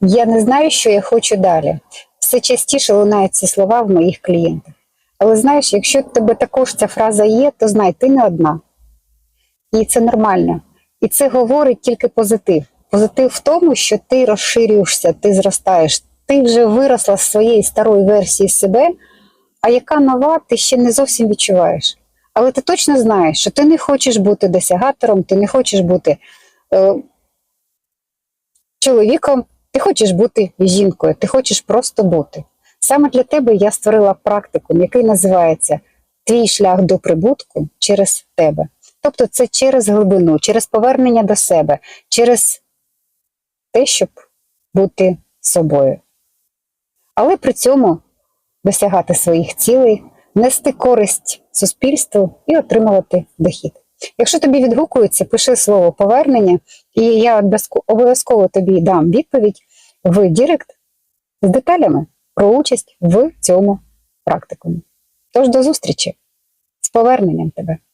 Я не знаю, що я хочу далі. Все частіше лунають ці слова в моїх клієнтах. Але знаєш, якщо в тебе також ця фраза є, то знай, ти не одна. І це нормально. І це говорить тільки позитив. Позитив в тому, що ти розширюєшся, ти зростаєш, ти вже виросла з своєї старої версії себе, а яка нова, ти ще не зовсім відчуваєш. Але ти точно знаєш, що ти не хочеш бути досягатором, ти не хочеш бути е, чоловіком, ти хочеш бути жінкою, ти хочеш просто бути. Саме для тебе я створила практикум, який називається Твій шлях до прибутку через тебе. Тобто це через глибину, через повернення до себе, через те, щоб бути собою. Але при цьому досягати своїх цілей, нести користь суспільству і отримувати дохід. Якщо тобі відгукується, пиши слово повернення, і я обов'язково тобі дам відповідь в Дірект з деталями про участь в цьому практикумі. Тож до зустрічі з поверненням тебе!